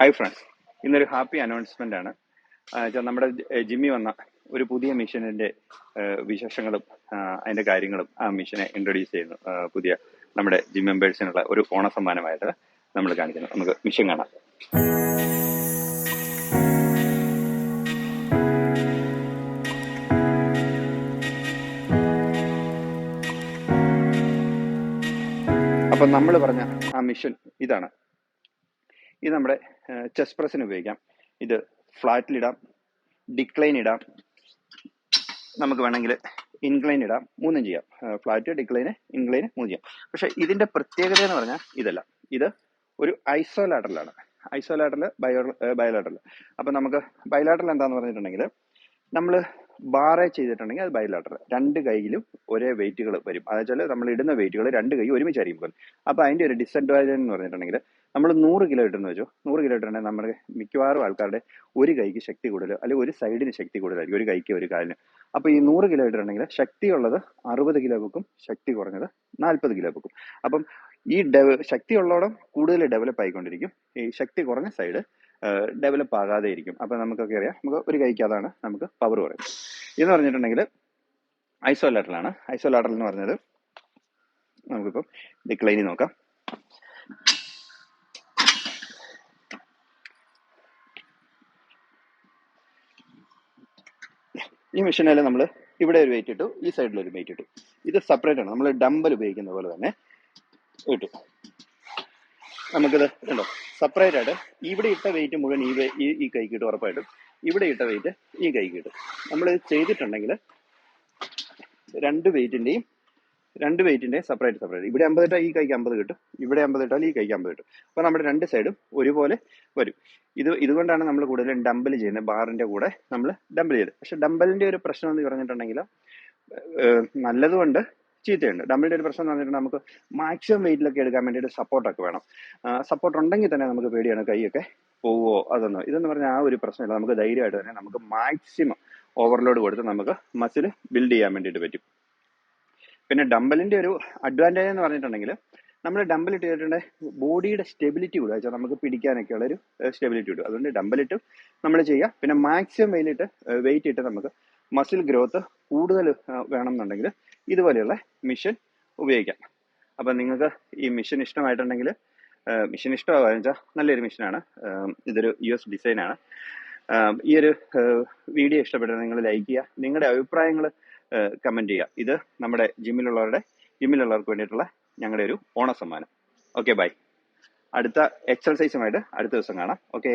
Hi friends ഇന്നൊരു happy announcement ആണ്. നമ്മുടെ ജിമ്മി വന്ന ഒരു പുതിയ മിഷനിന്റെ വിശേഷങ്ങളും അതിന്റെ കാര്യങ്ങളും ആ മിഷനെ ഇൻട്രൊഡ്യൂസ് ചെയ്യുന്നു. പുതിയ നമ്മുടെ ജിം മെമ്പേഴ്സിനുള്ള ഒരു ഓണ സമ്മാനമായിട്ട് നമ്മൾ കാണിക്കുന്നു. നമുക്ക് മിഷൻ കാണാം. അപ്പൊ നമ്മൾ പറഞ്ഞ ആ മിഷൻ ഇതാണ്. ഇത് നമ്മുടെ ചെസ് പ്രസ്സിന് ഉപയോഗിക്കാം. ഇത് ഫ്ലാറ്റിലിടാം ഡിക്ലൈൻ ഇടാം നമുക്ക് വേണമെങ്കിൽ ഇൻക്ലൈൻ ഇടാം മൂന്നും ചെയ്യാം. ഫ്ലാറ്റ് ഡിക്ലൈന് ഇൻക്ലൈൻ മൂന്നും ചെയ്യാം. പക്ഷേ ഇതിന്റെ പ്രത്യേകത എന്ന് പറഞ്ഞാൽ ഇതല്ല. ഇത് ഒരു ഐസോലാറ്ററലാണ് ഐസോലാറ്ററൽ ബയോ ബയോലാറ്ററൽ അപ്പം നമുക്ക് ബയോലാറ്ററൽ എന്താണെന്ന് പറഞ്ഞിട്ടുണ്ടെങ്കിൽ നമ്മൾ ബാറെ ചെയ്തിട്ടുണ്ടെങ്കിൽ അത് ബയോലാറ്ററൽ രണ്ട് കൈയിലും ഒരേ വെയിറ്റുകൾ വരും. അതെച്ചാൽ നമ്മൾ ഇടുന്ന വെയിറ്റുകൾ രണ്ട് കൈ ഒരുമിച്ചായിരിക്കും അപ്പൊ അതിന്റെ ഒരു ഡിസഡ്വാന്റേജ് എന്ന് പറഞ്ഞിട്ടുണ്ടെങ്കിൽ നമ്മൾ നൂറ് കിലോ ഇട്ടെന്ന് വെച്ചോ. നൂറ് കിലോ ഇട്ടുണ്ടെങ്കിൽ നമ്മുടെ മിക്കവാറും ആൾക്കാരുടെ ഒരു കൈക്ക് ശക്തി കൂടുതൽ അല്ലെങ്കിൽ ഒരു സൈഡിന് ശക്തി കൂടുതലായിരിക്കും. ഒരു കൈക്ക് ഒരു കാലിന്. അപ്പൊ ഈ നൂറ് കിലോ ഇട്ടിട്ടുണ്ടെങ്കിൽ ശക്തിയുള്ളത് അറുപത് കിലോ വെക്കും ശക്തി കുറഞ്ഞത് നാൽപ്പത് കിലോ വെക്കും. അപ്പം ഈ ഡെവ ശക്തി ഉള്ളോടം കൂടുതൽ ഡെവലപ്പ് ആയിക്കൊണ്ടിരിക്കും. ഈ ശക്തി കുറഞ്ഞ സൈഡ് ഡെവലപ്പ് ആകാതെ ഇരിക്കും അപ്പൊ നമുക്കൊക്കെ അറിയാം. നമുക്ക് ഒരു കൈക്ക് അതാണ് നമുക്ക് പവർ കുറയും. എന്ന് പറഞ്ഞിട്ടുണ്ടെങ്കിൽ ഐസോലാറ്ററലാണ് ഐസോലാറ്ററൽ എന്ന് പറഞ്ഞത് നമുക്കിപ്പം ഡിക്ലൈനിൽ നോക്കാം. ഈ മെഷീനിൽ നമ്മൾ ഇവിടെ ഒരു വെയിറ്റ് ഇട്ടു ഈ സൈഡിൽ ഒരു വെയിറ്റ് ഇട്ടു. ഇത് സെപ്പറേറ്റ് ആണ്. നമ്മൾ ഡമ്പൽ ഉപയോഗിക്കുന്ന പോലെ തന്നെ ഇട്ടു. നമുക്കിത് കണ്ടോ? സെപ്പറേറ്റ് ആയിട്ട് ഇവിടെ ഇട്ട വെയിറ്റ് മുഴുവൻ ഈ ഈ ഈ കൈക്ക് ഇട്ട് ഉറപ്പായിട്ടും ഇവിടെ ഇട്ട വെയിറ്റ് ഈ കൈക്ക് കിട്ടും നമ്മൾ ചെയ്തിട്ടുണ്ടെങ്കിൽ രണ്ട് വെയിറ്റിന്റെയും രണ്ട് വെയിറ്റിന്റെ സെപ്പറേറ്റ് സെപ്പറേറ്റ് ഇവിടെ അമ്പത് ഇട്ടാൽ ഈ കൈക്ക് അമ്പത് കിട്ടും. ഇവിടെ അമ്പത് ഇട്ടാൽ ഈ കൈക്ക് അമ്പത് കിട്ടും. അപ്പോൾ നമ്മുടെ രണ്ട് സൈഡും ഒരുപോലെ വരും. ഇത് ഇതുകൊണ്ടാണ് നമ്മൾ കൂടുതലും ഡമ്പൽ ചെയ്യുന്നത്. ബാറിന്റെ കൂടെ നമ്മൾ ഡമ്പിൾ ചെയ്യുന്നത് പക്ഷെ ഡമ്പലിന്റെ ഒരു പ്രശ്നം എന്ന് പറഞ്ഞിട്ടുണ്ടെങ്കിൽ നല്ലതുകൊണ്ട് ചീത്തയുണ്ട്. ഡമ്പലിന്റെ ഒരു പ്രശ്നം എന്ന് പറഞ്ഞിട്ട് നമുക്ക് മാക്സിമം വെയിറ്റിലൊക്കെ എടുക്കാൻ വേണ്ടിയിട്ട് സപ്പോർട്ടൊക്കെ വേണം. സപ്പോർട്ട് ഉണ്ടെങ്കിൽ തന്നെ നമുക്ക് പേടിയാണ് കൈയൊക്കെ പോവോ അതൊന്നും. ഇതെന്ന് പറഞ്ഞാൽ ആ ഒരു പ്രശ്നമില്ല. നമുക്ക് ധൈര്യമായിട്ട് തന്നെ നമുക്ക് മാക്സിമം ഓവർലോഡ് കൊടുത്ത് നമുക്ക് മസിൽ ബിൽഡ് ചെയ്യാൻ വേണ്ടിയിട്ട് പറ്റും. പിന്നെ ഡമ്പലിന്റെ ഒരു അഡ്വാന്റേജ് എന്ന് പറഞ്ഞിട്ടുണ്ടെങ്കിൽ നമ്മൾ ഡമ്പൽ ഇട്ട് ചെയ്തിട്ടുണ്ടെങ്കിൽ ബോഡിയുടെ സ്റ്റെബിലിറ്റി കൂടുക. വെച്ചാൽ നമുക്ക് പിടിക്കാനൊക്കെ ഉള്ള ഒരു സ്റ്റെബിലിറ്റി കിട്ടും. അതുകൊണ്ട് ഡമ്പലിട്ട് നമ്മൾ ചെയ്യുക. പിന്നെ മാക്സിമം വെയിലിട്ട് വെയിറ്റ് ഇട്ട് നമുക്ക് മസിൽ ഗ്രോത്ത് കൂടുതൽ വേണമെന്നുണ്ടെങ്കിൽ ഇതുപോലെയുള്ള മിഷൻ ഉപയോഗിക്കാം. അപ്പം നിങ്ങൾക്ക് ഈ മിഷൻ ഇഷ്ടമായിട്ടുണ്ടെങ്കിൽ മിഷൻ ഇഷ്ടമാകാന്ന് വെച്ചാൽ നല്ലൊരു മിഷനാണ് ഇതൊരു യു എസ് ഡിസൈനാണ് ഈ ഒരു വീഡിയോ ഇഷ്ടപ്പെട്ടാൽ നിങ്ങൾ ലൈക്ക് ചെയ്യുക. നിങ്ങളുടെ അഭിപ്രായങ്ങൾ കമന്റ് ചെയ്യുക. ഇത് നമ്മുടെ ജിമ്മിലുള്ളവരുടെ ജിമ്മിലുള്ളവർക്ക് വേണ്ടിയിട്ടുള്ള ഞങ്ങളുടെ ഒരു ഓണസമ്മാനം. ഓക്കെ ബൈ അടുത്ത എക്സർസൈസുമായിട്ട് അടുത്ത ദിവസം കാണാം. ഓക്കെ